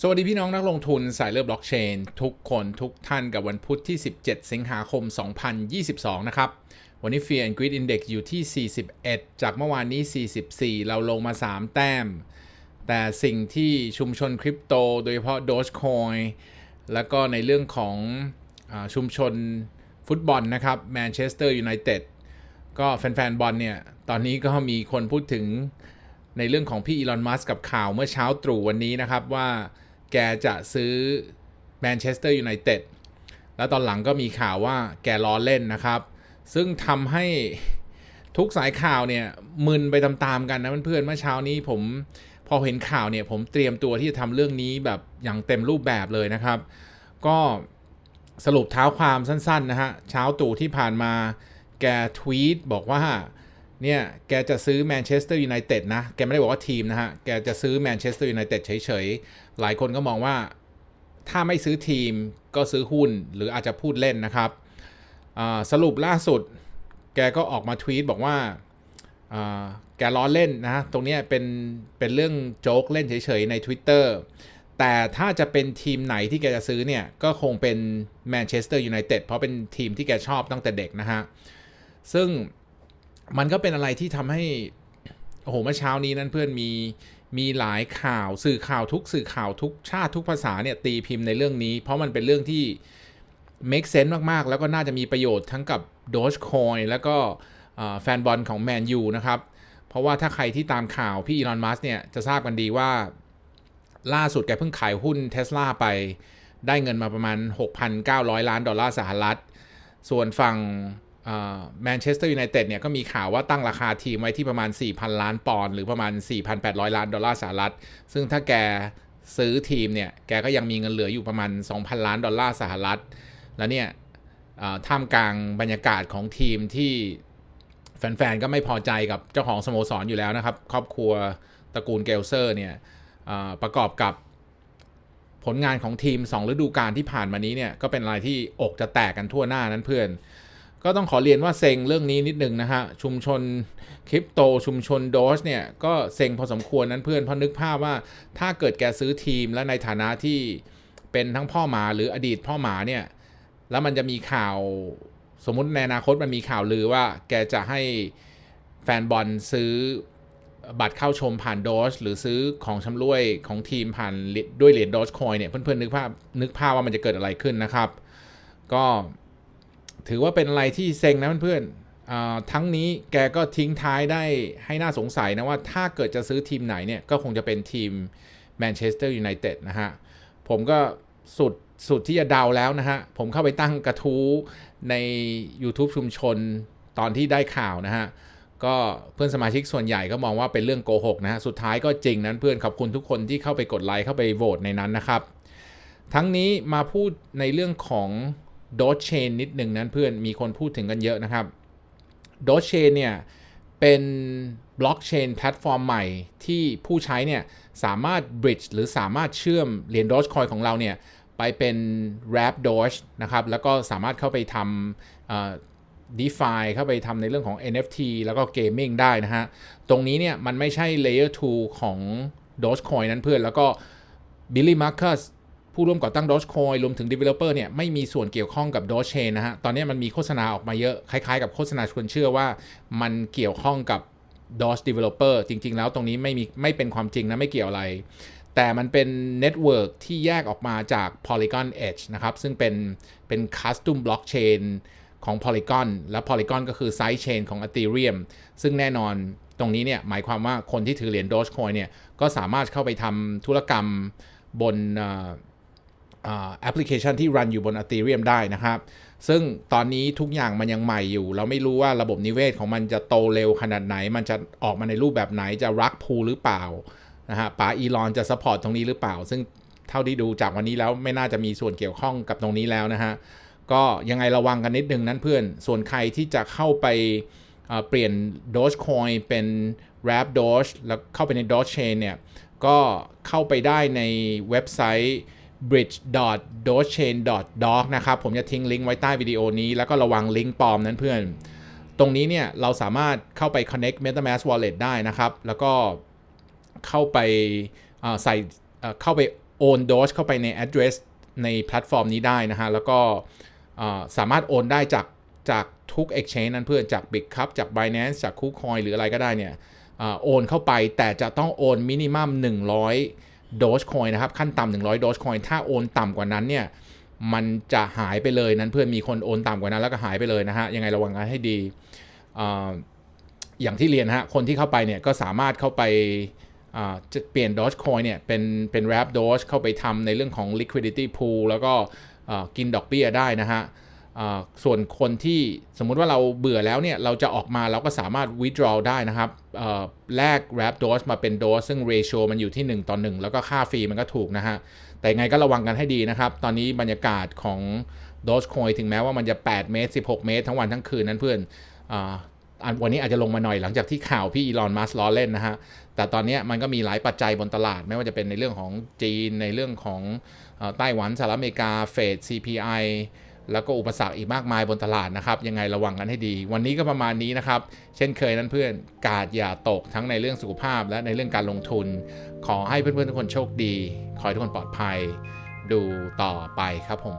สวัสดีพี่น้องนักลงทุนสายเลือดบล็อกเชนทุกคนทุกท่านกับวันพุธที่ 17 สิงหาคม 2022 นะครับ วันนี้ Fear and Greed Index อยู่ที่ 41 จากเมื่อวานนี้ 44 เราลงมา 3 แต้ม แต่สิ่งที่ชุมชนคริปโต โดยเฉพาะ Dogecoin แล้วก็ในเรื่องของอชุมชนฟุตบอลนะครับแมนเชสเตอร์ยูไนเต็ดก็แฟนๆบอลเนี่ย ตอนนี้ก็มีคนพูดถึง ในเรื่องของพี่อีลอนมัสกับข่าวเมื่อเช้าตรู่วันนี้นะครับว่าแกจะซื้อแมนเชสเตอร์ยูไนเต็ดแล้วตอนหลังก็มีข่าวว่าแกล้อเล่นนะครับ ซึ่งทำให้ทุกสายข่าวเนี่ยมึนไปตามๆกันนะเพื่อนๆเมื่อเช้านี้ผมพอเห็นข่าวเนี่ยผมเตรียมตัวที่จะทำเรื่องนี้แบบอย่างเต็มรูปแบบเลยนะครับ ก็สรุปเท้าความสั้นๆนะฮะเช้าตู่ที่ผ่านมาแกทวีตบอกว่า เนี่ยแกจะซื้อแมนเชสเตอร์ยูไนเต็ดนะ แกไม่ได้บอกว่าทีมนะฮะ แกจะซื้อแมนเชสเตอร์ยูไนเต็ดเฉยๆ หลายคนก็มองว่าถ้าไม่ซื้อทีมก็ซื้อหุ้นหรืออาจจะพูดเล่นนะครับ สรุปล่าสุด แกก็ออกมาทวีตบอกว่าแกล้อเล่นนะ ตรงเนี้ยเป็นเป็นเรื่องโจ๊กเล่นเฉยๆใน Twitter แต่ถ้าจะเป็นทีมไหนที่แกจะซื้อเนี่ย ก็คงเป็นแมนเชสเตอร์ยูไนเต็ดเพราะเป็นทีมที่แกชอบตั้งแต่เด็กนะฮะ ซึ่ง มันก็เป็นอะไรที่ทำให้โอ้โหเมื่อเช้านี้นั้นเพื่อนมีมีหลายข่าวสื่อข่าวทุกสื่อข่าวทุกชาติทุกภาษาเนี่ยตีพิมพ์ในเรื่องนี้ เพราะมันเป็นเรื่องที่ make sense มากๆ แล้วก็น่าจะมีประโยชน์ทั้งกับ Dogecoin แล้วก็แฟนบอลของแมนยูนะครับ เพราะว่าถ้าใครที่ตามข่าวพี่อีลอนมัสเนี่ยจะทราบกันดีว่า ล่าสุดแกเพิ่งขายหุ้นเท s l a ไปได้เงินมาประมาณ 6,900 ล้านดอลลาร์สหรัฐ ส่วนฝั่ง แมนเชสเตอร์ยูไนเต็ดเนี่ยก็มีข่าวว่าตั้งราคาทีมไว้ที่ประมาณ 4,000 ล้านปอนด์หรือประมาณ 4,800 ล้านดอลลาร์สหรัฐ ซึ่งถ้าแกซื้อทีมเนี่ย แกก็ยังมีเงินเหลืออยู่ประมาณ 2,000 ล้านดอลลาร์สหรัฐ แล้วเนี่ยท่ามกลางบรรยากาศของทีมที่แฟนๆ ก็ไม่พอใจกับเจ้าของสโมสรอยู่แล้วนะครับ ครอบครัวตระกูลเกลเซอร์เนี่ยประกอบกับผลงานของทีม 2 ฤดูกาลที่ผ่านมานี้เนี่ยก็เป็นอะไรที่อกจะแตกกันทั่วหน้านั้นเพื่อน ก็ต้องขอเรียนว่าเซ็งเรื่องนี้นิดหนึ่งนะฮะ ชุมชนคริปโตชุมชนโดชเนี่ยก็เซ็งพอสมควรนั้นเพื่อนเพราะนึกภาพว่าถ้าเกิดแกซื้อทีมและในฐานะที่เป็นทั้งพ่อหมาหรืออดีตพ่อหมาเนี่ย แล้วมันจะมีข่าวสมมุติในอนาคตมันมีข่าวลือว่าแกจะให้แฟนบอลซื้อบัตรเข้าชมผ่านโดชหรือซื้อของชำร่วยของทีมผ่านด้วยเหรียญโดชคอยเนี่ยเพื่อนๆนึกภาพนึกภาพว่ามันจะเกิดอะไรขึ้นนะครับ ก็ ถือว่าเป็นอะไรที่เซ็งนะเพื่อนๆอ่าทั้งนี้แกก็ทิ้งท้ายได้ให้น่าสงสัยนะว่าถ้าเกิดจะซื้อทีมไหนเนี่ยก็คงจะเป็นทีมแมนเชสเตอร์ยูไนเต็ดนะฮะ ผมก็สุดสุดที่จะเดาแล้วนะฮะ ผมเข้าไปตั้งกระทู้ใน YouTube ชุมชนตอนที่ได้ข่าวนะฮะ ก็เพื่อนสมาชิกส่วนใหญ่ก็มองว่าเป็นเรื่องโกหกนะฮะ สุดท้ายก็จริงนั้นเพื่อนขอบคุณทุกคนที่เข้าไปกดไลค์เข้าไปโหวตในนั้นนะครับ ทั้งนี้มาพูดในเรื่องของ d o g e Chain นิดหนึ่งนั้นเพื่อนมีคนพูดถึงกันเยอะนะครับ d o g e Chain เนี่ยเป็นบล็อกเชนแพลตฟอร์มใหม่ที่ผู้ใช้เนี่ยสามารถ bridge หรือสามารถเชื่อมเหรียญ Dogecoin ของเราเนี่ยไปเป็น Wrap Doge นะครับแล้วก็สามารถเข้าไปทำ DeFi เข้าไปทำในเรื่องของ NFT แล้วก็ Gaming ได้นะฮะ ตรงนี้เนี่ยมันไม่ใช่ Layer 2 ของ Dogecoin นั้นเพื่อน แล้วก็ Billy Marcus ผู้ร่วมก่อตั้ง Dogecoin รวมถึง Developer เนี่ยไม่มีส่วนเกี่ยวข้องกับ Dogechain นะฮะ ตอนนี้มันมีโฆษณาออกมาเยอะคล้ายๆกับโฆษณาชวนเชื่อว่ามันเกี่ยวข้องกับ Doge Developer จริง ๆ แล้วตรงนี้ไม่มีไม่เป็นความจริงนะ ไม่เกี่ยวอะไร แต่มันเป็นเน็ตเวิร์กที่แยกออกมาจาก Polygon Edge นะครับ ซึ่งเป็นเป็น Custom Blockchain ของ Polygon และ Polygon ก็คือ Side Chain ของ Ethereum ซึ่งแน่นอนตรงนี้เนี่ยหมายความว่าคนที่ถือเหรียญ Dogecoin เนี่ยก็สามารถเข้าไปทำธุรกรรมบน แอปพลิเคชันที่รันอยู่บน Ethereum ได้นะครับ ซึ่งตอนนี้ทุกอย่างมันยังใหม่อยู่ เราไม่รู้ว่าระบบนิเวศของมันจะโตเร็วขนาดไหน มันจะออกมาในรูปแบบไหนจะรักพูหรือเปล่านะฮะป๋าอีลอนจะสปอร์ตตรงนี้หรือเปล่า ซึ่งเท่าที่ดูจากวันนี้แล้วไม่น่าจะมีส่วนเกี่ยวข้องกับตรงนี้แล้วนะฮะก็ยังไงระวังกันนิดนึงนั้นเพื่อน ส่วนใครที่จะเข้าไปเปลี่ยน Dogecoin เป็น Wrap Doge แล้วเข้าไปใน Doge Chain เนี่ยก็เข้าไปได้ในเว็บไซต์ bridge.dogechain.doc นะครับ ผมจะทิ้งลิงก์ไว้ใต้วิดีโอนี้ แล้วก็ระวังลิงก์ปลอมนั้นเพื่อน ตรงนี้เนี่ย เราสามารถเข้าไป connect MetaMask wallet ได้นะครับ แล้วก็เข้าไปใส่เข้าไปโอน Doge เข้าไปใน address ในแพลตฟอร์มนี้ได้นะฮะ แล้วก็สามารถโอนได้จากจากทุก exchange นั้นเพื่อนจาก Big Cup จาก Binance จาก KuCoin หรืออะไรก็ได้เนี่ยโอนเข้าไปแต่จะต้องโอนมินิมัม100 Dogecoin นะครับ ขั้นต่ำ100 Dogecoin ถ้าโอนต่ำกว่านั้นเนี่ยมันจะหายไปเลยนั้นเพื่อนมีคนโอนต่ำกว่านั้นแล้วก็หายไปเลยนะฮะยังไงระวังกันให้ดีออย่างที่เรียนฮะคนที่เข้าไปเนี่ยก็สามารถเข้าไปจะเปลี่ยน Dogecoin เนี่ยเป็นเป็น Wrap Doge เข้าไปทำในเรื่องของ liquidity pool แล้วก็กินดอกเบี้ยได้นะฮะ ส่วนคนที่สมมุติว่าเราเบื่อแล้วเนี่ย เราจะออกมาเราก็สามารถ withdraw ได้นะครับแลก Wrap Doge มาเป็น Doge ซึ่ง ratio มันอยู่ที่ 1 ต่อ 1 แล้วก็ค่าฟรีมันก็ถูกนะฮะ แต่ยังไงก็ระวังกันให้ดีนะครับ ตอนนี้บรรยากาศของ Dogecoin ถึงแม้ว่ามันจะ 8 เมตร 16 เมตร ทั้งวันทั้งคืนนั้นเพื่อนอันวันนี้อาจจะลงมาหน่อยหลังจากที่ข่าวพี่อีลอนมัสล้อเล่นนะฮะ แต่ตอนนี้มันก็มีหลายปัจจัยบนตลาด ไม่ว่าจะเป็นในเรื่องของจีนในเรื่องของอไต้หวันสหรัฐอเมริกาเฟด CPI แล้วก็อุปสรรคอีกมากมายบนตลาดนะครับ ยังไงระวังกันให้ดี วันนี้ก็ประมาณนี้นะครับ เช่นเคยนั้นเพื่อนกาดอย่าตกทั้งในเรื่องสุขภาพและในเรื่องการลงทุน ขอให้เพื่อนๆทุกคนโชคดี ขอให้ทุกคนปลอดภัย ดูต่อไปครับผม